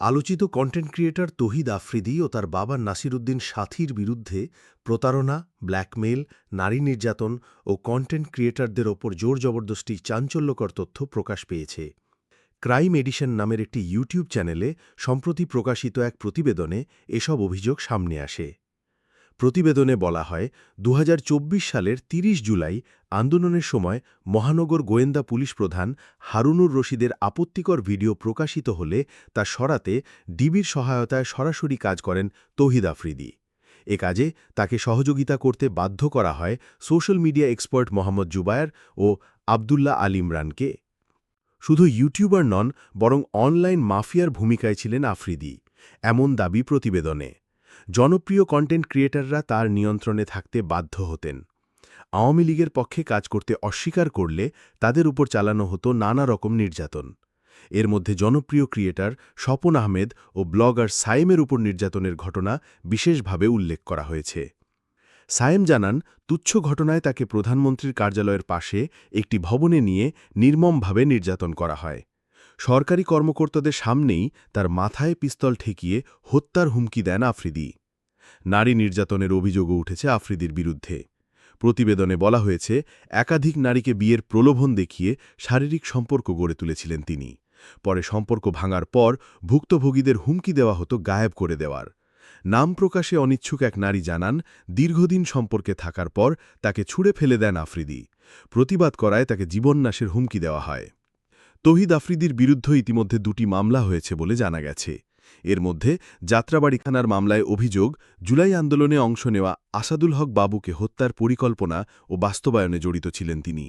আলোচিত content creator তহিদ আফ্রিদি ও তার বাবা নাসিরুদ্দিন সাথীর বিরুদ্ধে প্রতারণা ব্ল্যাকমেইল নারী নির্যাতন ও কন্টেন্ট ক্রিয়েটরদের ওপর জোর জবরদস্তি চাঞ্চল্যকর তথ্য প্রকাশ পেয়েছে। ক্রাইম এডিশন নামের একটি ইউটিউব চ্যানেলে সম্প্রতি প্রকাশিত এক প্রতিবেদনে এসব অভিযোগ সামনে আসে। প্রতিবেদনে বলা হয় দু হাজার চব্বিশ সালের ৩০ জুলাই আন্দোলনের সময় মহানগর গোয়েন্দা পুলিশ প্রধান হারুনুর রশিদের আপত্তিকর ভিডিও প্রকাশিত হলে তা সরাতে ডিবির সহায়তায় সরাসরি কাজ করেন তৌহিদ আফ্রিদি। এ কাজে তাকে সহযোগিতা করতে বাধ্য করা হয় social media expert Mohammad Zubair ও আবদুল্লাহ আল ইমরানকে। শুধু ইউটিউবার নন, বরং অনলাইন মাফিয়ার ভূমিকায় ছিলেন আফ্রিদি। এমন দাবি প্রতিবেদনে। জনপ্রিয় কন্টেন্ট ক্রিয়েটাররা তার নিয়ন্ত্রণে থাকতে বাধ্য হতেন। আওয়ামী লীগের পক্ষে কাজ করতে অস্বীকার করলে তাদের উপর চালানো হতো নানা রকম নির্যাতন। এর মধ্যে জনপ্রিয় ক্রিয়েটার স্বপন আহমেদ ও ব্লগার সাইমের উপর নির্যাতনের ঘটনা বিশেষভাবে উল্লেখ করা হয়েছে। সায়েম জানান, তুচ্ছ ঘটনায় তাকে প্রধানমন্ত্রীর কার্যালয়ের পাশে একটি ভবনে নিয়ে নির্মমভাবে নির্যাতন করা হয়। সরকারি কর্মকর্তাদের সামনেই তার মাথায় পিস্তল ঠেকিয়ে হত্যার হুমকি দেন আফ্রিদি। নারী নির্যাতনের অভিযোগও উঠেছে আফ্রিদির বিরুদ্ধে। প্রতিবেদনে বলা হয়েছে, একাধিক নারীকে বিয়ের প্রলোভন দেখিয়ে শারীরিক সম্পর্ক গড়ে তুলেছিলেন তিনি। পরে সম্পর্ক ভাঙার পর ভুক্তভোগীদের হুমকি দেওয়া হতো গায়েব করে দেওয়ার। নাম প্রকাশে অনিচ্ছুক এক নারী জানান, দীর্ঘদিন সম্পর্কে থাকার পর তাকে ছুঁড়ে ফেলে দেন আফ্রিদি। প্রতিবাদ করায় তাকে জীবননাশের হুমকি দেওয়া হয়। তহিদ আফ্রিদির বিরুদ্ধে ইতিমধ্যে দুটি মামলা হয়েছে বলে জানা গেছে। এর মধ্যে যাত্রাবাড়ি থানার মামলায় অভিযোগ, জুলাই আন্দোলনে অংশ নেওয়া আসাদুল হক বাবুকে হত্যার পরিকল্পনা ও বাস্তবায়নে জড়িত ছিলেন তিনি।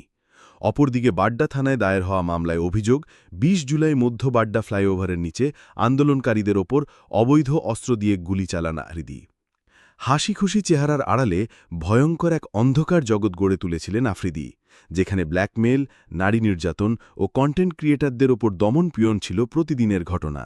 অপরদিকে বাড্ডা থানায় দায়ের হওয়া মামলায় অভিযোগ ২০ জুলাই মধ্য বাড্ডা ফ্লাইওভারের নিচে আন্দোলনকারীদের ওপর অবৈধ অস্ত্র দিয়ে গুলি চালান আহৃদি হাসি খুশি চেহারার আড়ালে ভয়ঙ্কর এক অন্ধকার জগৎ গড়ে তুলেছিলেন আফ্রিদি, যেখানে ব্ল্যাকমেল, নারী নির্যাতন ও কন্টেন্ট ক্রিয়েটারদের ওপর দমন পিয়ন ছিল প্রতিদিনের ঘটনা।